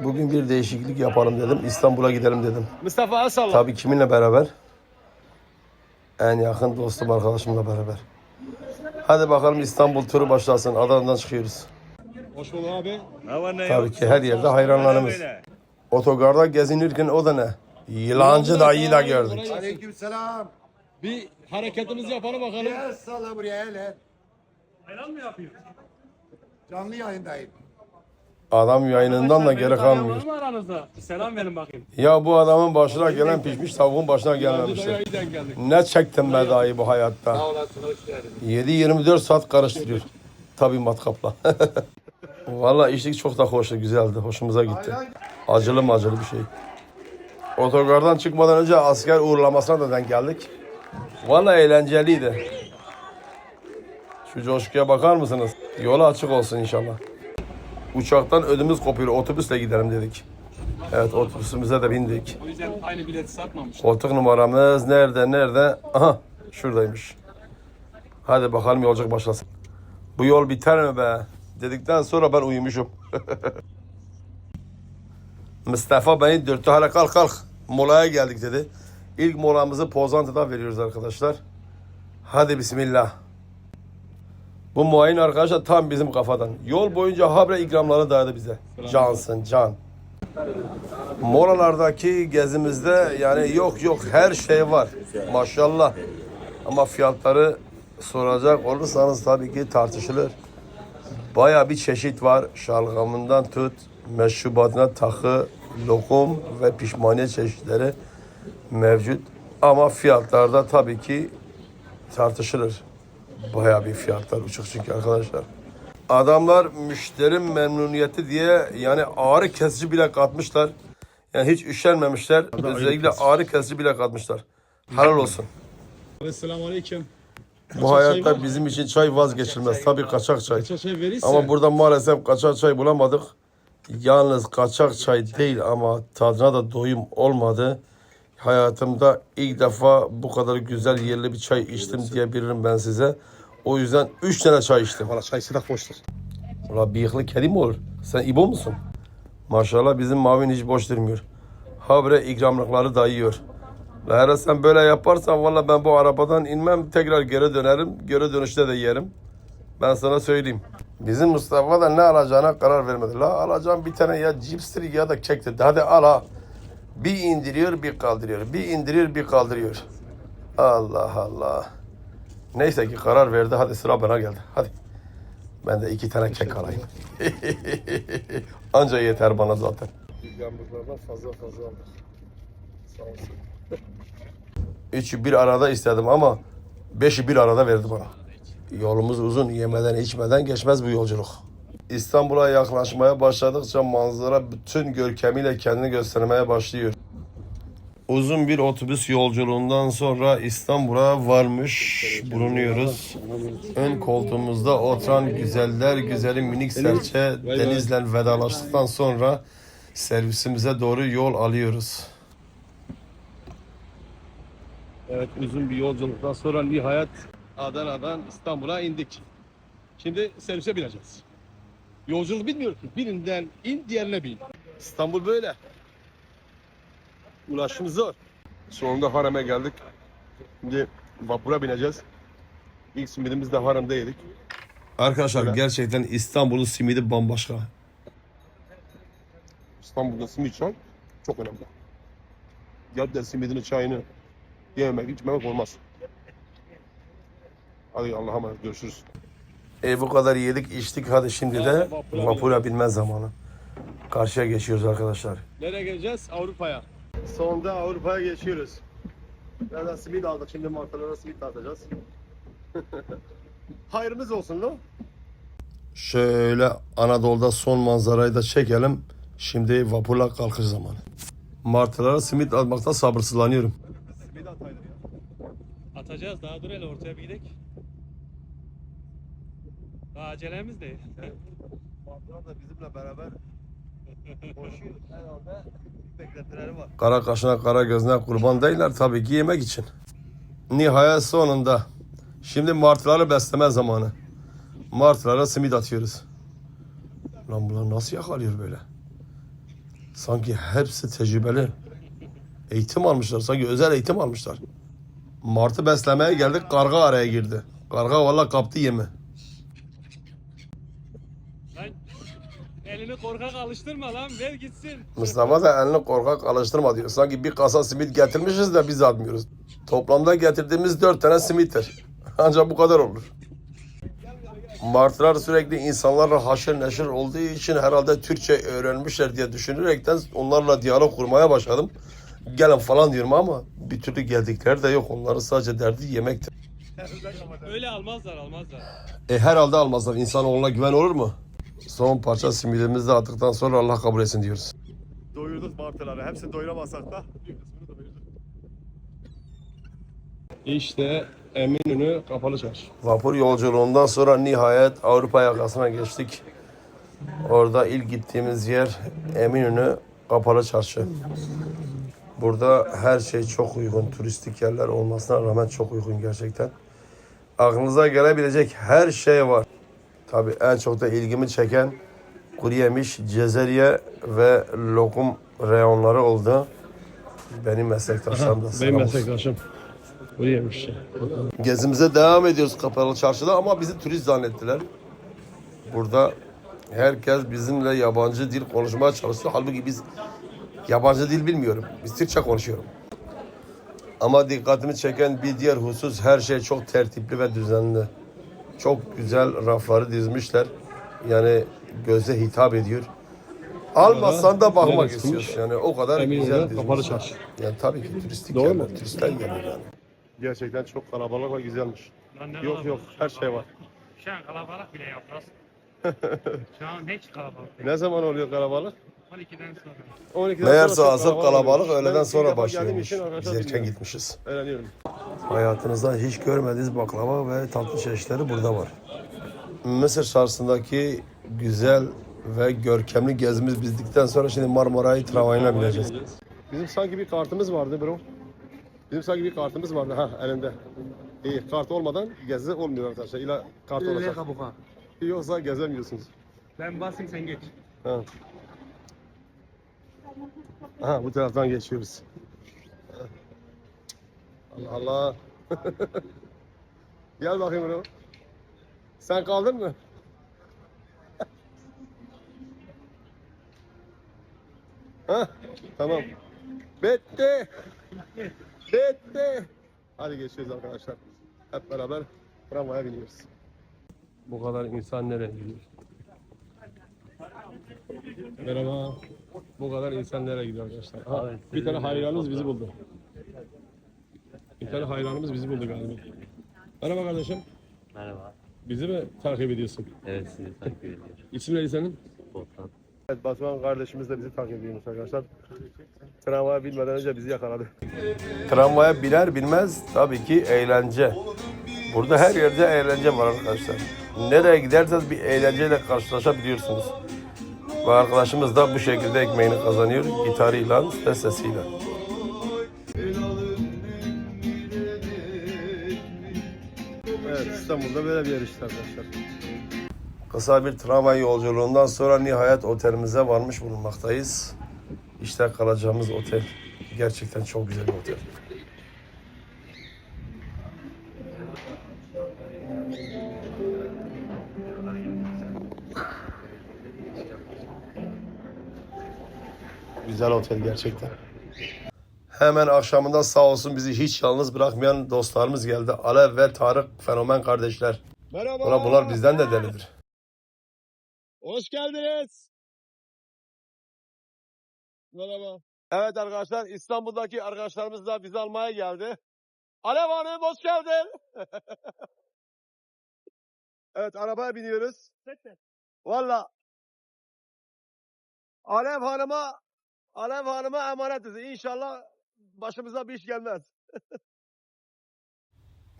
Bugün bir değişiklik yapalım dedim. İstanbul'a gidelim dedim. Mustafa Asal. Tabii kiminle beraber? En yakın dostum arkadaşımla beraber. Hadi bakalım İstanbul turu başlasın. Adana'dan çıkıyoruz. Hoş bulduk abi. Tabii ki her yerde hayranlarımız. Otogarda gezinirken o da ne? Yılancı dayıyı da gördük. Aleykümselam. Bir hareketimizi yapalım bakalım. Gel salla buraya hele. Hayran mı yapıyor? Canlı yayındayım. Adam yayınından da geri Var kalmıyor. mı aranızda? Bir selam verin bakayım. Ya bu adamın başına gelen pişmiş tavuğun başına denk geldik. Ne çektim be dayı bu hayatta. olasın hoş geldin. 7-24 saat karıştırıyor. Tabii matkapla. Valla içlik çok da hoştu, güzeldi. Hoşumuza gitti. Acılı mı acılı bir şey. Otogardan çıkmadan önce asker uğurlamasına da denk geldik. Valla eğlenceliydi. Şu coşkuya bakar mısınız? Yolu açık olsun inşallah. Uçaktan ödümüz kopuyor. Otobüsle gidelim dedik. Evet otobüsümüze de bindik. O yüzden aynı bileti satmamış. Koltuk numaramız nerede nerede? Aha şuradaymış. Hadi bakalım yolculuk başlasın. Bu yol biter mi be? Dedikten sonra ben uyumuşum. Mustafa beni dürttü. Hala kalk kalk. Molaya geldik dedi. İlk molamızı Pozantı'da veriyoruz arkadaşlar. Hadi bismillah. Bu muayyin arkadaşlar tam bizim kafadan. Yol boyunca habre ikramları dayadı bize. Cansın can. Moralardaki gezimizde yani yok yok her şey var. Maşallah. Ama fiyatları soracak olursanız tabii ki tartışılır. Baya bir çeşit var. Şalgamından tut, meşrubatına takı, lokum ve pişmaniye çeşitleri mevcut. Ama fiyatlarda tabii ki tartışılır. Baya bir fiyatlar uçuk çünkü arkadaşlar. Adamlar müşteri memnuniyeti diye yani ağrı kesici bile katmışlar. Yani hiç üşenmemişler. Özellikle ağrı kesici bile katmışlar. Helal olsun. Selamun aleyküm. Bu hayatta bizim için çay vazgeçilmez. Tabii kaçak çay. Kaça şey verirse. Ama burada maalesef kaçak çay bulamadık. Yalnız kaçak çay değil ama tadına da doyum olmadı. Hayatımda ilk defa bu kadar güzel yerli bir çay içtim diyebilirim ben size. O yüzden 3 tane çay içtim. Valla çay sırak boştur. Ulan bıyıklı kedi mi olur? Sen İbo musun? Maşallah bizim Mavin hiç boş durmuyor. Habre ikramlıkları da yiyor. La hele sen böyle yaparsan valla ben bu arabadan inmem tekrar geri dönerim. Geri dönüşte de yerim. Ben sana söyleyeyim. Bizim Mustafa da ne alacağına karar vermedi. La alacağım bir tane ya cipstir ya da kek dedi. Hadi al ha. Bir indiriyor bir kaldırıyor. Bir indiriyor bir kaldırıyor. Allah Allah. Neyse ki karar verdi. Hadi sıra bana geldi. Hadi. Ben de iki tane kek alayım. Anca yeter bana zaten. Fazla fazla. Sağ olsun. Üçü bir arada istedim ama beşi bir arada verdi bana. Yolumuz uzun. Yemeden içmeden geçmez bu yolculuk. İstanbul'a yaklaşmaya başladıkça manzara bütün görkemiyle kendini göstermeye başlıyor. Uzun bir otobüs yolculuğundan sonra İstanbul'a varmış bulunuyoruz. Ön koltuğumuzda oturan güzeller güzeli minik serçe denizle vedalaştıktan sonra servisimize doğru yol alıyoruz. Evet uzun bir yolculuktan sonra nihayet Adana'dan İstanbul'a indik. Şimdi servise bineceğiz. Yolculuk bitmiyor ki. Birinden in diğerine bin. İstanbul böyle. Ulaşım zor. Sonunda hareme geldik. Şimdi vapura bineceğiz. İlk simidimizi de haremde yedik. Arkadaşlar gerçekten İstanbul'un simidi bambaşka. İstanbul'da simit çay çok önemli. Gelip de simidini çayını yememek içmemek olmaz. Hadi Allah'a emanet görüşürüz. E bu kadar yedik içtik hadi şimdi de vapura binme zamanı. Karşıya geçiyoruz arkadaşlar. Nereye geleceğiz? Avrupa'ya. Sonunda Avrupa'ya geçiyoruz. Nereden simit aldık şimdi markalara simit atacağız. Hayrımız olsun lo. Şöyle Anadolu'da son manzarayı da çekelim. Şimdi vapurla kalkış zamanı. Martılara simit atmakta sabırsızlanıyorum. Simit ya. Atacağız daha dur hele ortaya bir gidelim. Daha acelemiz değil. Martılar da bizimle beraber koşuyor. Herhalde beklentileri var. Kara kaşına kara gözüne kurban değiller tabii ki yemek için. Nihayet sonunda. Şimdi martıları besleme zamanı. Martılara simit atıyoruz. Lan bunlar nasıl yakalıyor böyle? Sanki hepsi tecrübeli. Eğitim almışlar. Sanki özel eğitim almışlar. Martı beslemeye geldik. Karga araya girdi. Karga valla kaptı yemi. Lan elini korkak alıştırma lan ver gitsin. Mustafa da elini korkak alıştırma diyor. Sanki bir kasa simit getirmişiz de biz atmıyoruz. Toplamda getirdiğimiz dört tane simittir. Ancak bu kadar olur. Martılar sürekli insanlarla haşır neşir olduğu için herhalde Türkçe öğrenmişler diye düşünerekten onlarla diyalog kurmaya başladım. Gelin falan diyorum ama bir türlü geldikleri de yok. Onların sadece derdi yemektir. Öyle almazlar almazlar. E herhalde almazlar. İnsanoğluna güven olur mu? Son parça simidimizi de attıktan sonra Allah kabul etsin diyoruz. Doyurduk martıları. Hepsini doyuramasak da. İşte Eminönü kapalı çarşı. Vapur yolculuğundan sonra nihayet Avrupa yakasına geçtik. Orada ilk gittiğimiz yer Eminönü Kapalı Çarşı. Burada her şey çok uygun. Turistik yerler olmasına rağmen çok uygun gerçekten. Aklınıza gelebilecek her şey var. Tabii en çok da ilgimi çeken kuru yemiş, cezerye ve lokum reyonları oldu. Benim meslektaşlarım da Benim meslektaşım. Bu yemiş. Gezimize devam ediyoruz Kapalı Çarşı'da ama bizi turist zannettiler. Burada herkes bizimle yabancı dil konuşmaya çalıştı. Halbuki biz yabancı dil bilmiyorum. Biz Türkçe konuşuyorum. Ama dikkatimi çeken bir diğer husus her şey çok tertipli ve düzenli. Çok güzel rafları dizmişler. Yani göze hitap ediyor. Almazsan da bakmak Neresi istiyorsun. Yani o kadar güzel Eminönü dizmişler. kapalı çarşı. Yani tabii ki turistik Doğru yerler, mu? turistler geliyor yani. Gerçekten çok kalabalık ve güzelmiş. Lan ne Yok kalabalık. yok her şey var. Şu an kalabalık bile yok Ras. Şu an hiç kalabalık değil. Ne zaman oluyor kalabalık? 12'den sonra. 12'den Meğerse sonra asıl kalabalık öğleden sonra başlıyormuş. Biz erken gitmişiz. Öğreniyorum. Hayatınızda hiç görmediğiniz baklava ve tatlı çeşitleri burada var. Mısır çarşısındaki güzel ve görkemli gezimiz bizdikten sonra şimdi Marmaray tramvayına bineceğiz. Bizim sanki bir kartımız vardı bro. Bizim sanki bir kartımız vardı ha elinde. İyi kart olmadan gezi olmuyor arkadaşlar. İlla kart olacak. Yoksa gezemiyorsunuz. Ben basayım sen geç. Ha. Aha bu taraftan geçiyoruz. Allah Allah. Gel bakayım bro. Sen kaldın mı? ha, tamam. Bitti. Bitti. Hadi geçiyoruz arkadaşlar. Hep beraber tramvaya biniyoruz. Bu kadar insan nereye gidiyor? Merhaba. Bu kadar insan nereye gidiyor arkadaşlar? Ha, bir tane hayranımız bizi buldu. Bir tane hayranımız bizi buldu galiba. Merhaba kardeşim. Merhaba. Bizi mi takip ediyorsun? Evet sizi takip ediyorum. İsim neydi senin? Volkan. Evet Batuhan kardeşimiz de bizi takip ediyormuş arkadaşlar. Tramvaya binmeden önce bizi yakaladı. Tramvaya biner binmez tabii ki eğlence. Burada her yerde eğlence var arkadaşlar. Nereye giderseniz bir eğlenceyle karşılaşabiliyorsunuz. Ve arkadaşımız da bu şekilde ekmeğini kazanıyor gitarıyla ve sesiyle. Evet İstanbul'da böyle bir yer işte arkadaşlar. Kısa bir tramvay yolculuğundan sonra nihayet otelimize varmış bulunmaktayız. İşte kalacağımız otel. Gerçekten çok güzel bir otel. Güzel otel gerçekten. Hemen akşamında sağ olsun bizi hiç yalnız bırakmayan dostlarımız geldi. Alev ve Tarık fenomen kardeşler. Merhaba. Ulan bunlar bizden de delidir. Hoş geldiniz. Merhaba. Evet arkadaşlar İstanbul'daki arkadaşlarımız da bizi almaya geldi. Alev Hanım hoş geldin. evet arabaya biniyoruz. Valla. Alev Hanım'a Alev Hanım'a emanetiz. İnşallah başımıza bir iş gelmez.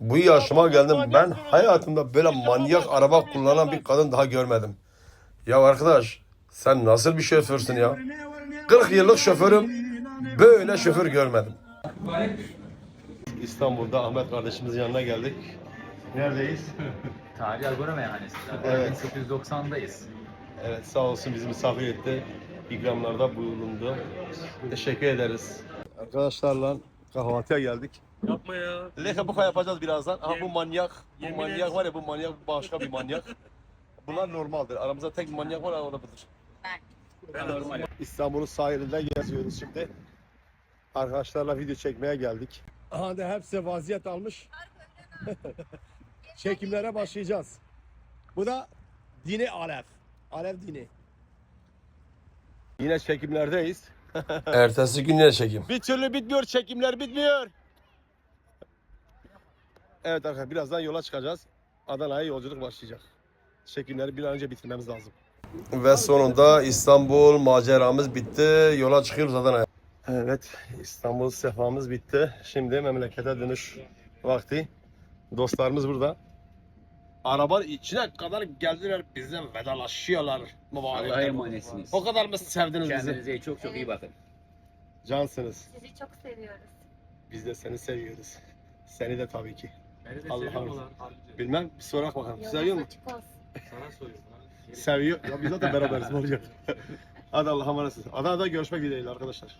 Bu yaşıma geldim. Ben hayatımda böyle manyak araba kullanan bir kadın daha görmedim. Ya arkadaş sen nasıl bir şoförsün ya? 40 yıllık şoförüm. Böyle şoför görmedim. İstanbul'da Ahmet kardeşimizin yanına geldik. Neredeyiz? Tarihi Agora Meyhanesi'nde. Evet. 1890'dayız. Evet sağ olsun bizi misafir etti. İkramlarda bulundu. Teşekkür ederiz. Arkadaşlarla kahvaltıya geldik. Yapma ya. Lekabuka yapacağız birazdan. Ama bu manyak, bu yemin manyak et. var ya bu manyak başka bir manyak. Bunlar normaldir. Aramızda tek bir manyak var o da budur. Ben normal. İstanbul'un sahilinde geziyoruz şimdi. Arkadaşlarla video çekmeye geldik. Aha da hepsi vaziyet almış. Çekimlere başlayacağız. Bu da Dini Alef. Alef Dini. Yine çekimlerdeyiz. Ertesi gün yine çekim. Bir türlü bitmiyor, çekimler bitmiyor. Evet arkadaşlar birazdan yola çıkacağız. Adana'ya yolculuk başlayacak. Çekimleri bir an önce bitirmemiz lazım. Ve sonunda İstanbul maceramız bitti. Yola çıkıyoruz Adana'ya. Evet, İstanbul sefamız bitti. Şimdi memlekete dönüş vakti. Dostlarımız burada. Arabanın içine kadar geldiler bize vedalaşıyorlar. Mübarek. Allah'a emanetsiniz. O kadar mı sevdiniz bizi? Kendinize çok çok iyi bakın. Cansınız. Sizi çok seviyoruz. Biz de seni seviyoruz. Seni de tabii ki. Beni de? Harbici. Bilmem bir sorak bakalım. Yolunuz Seviyor açık olsun. Sana soruyorum. lan. Seviyor. Ya biz zaten beraberiz ne olacak? Hadi Allah'a emanetsiniz. Adana'da görüşmek dileğiyle arkadaşlar.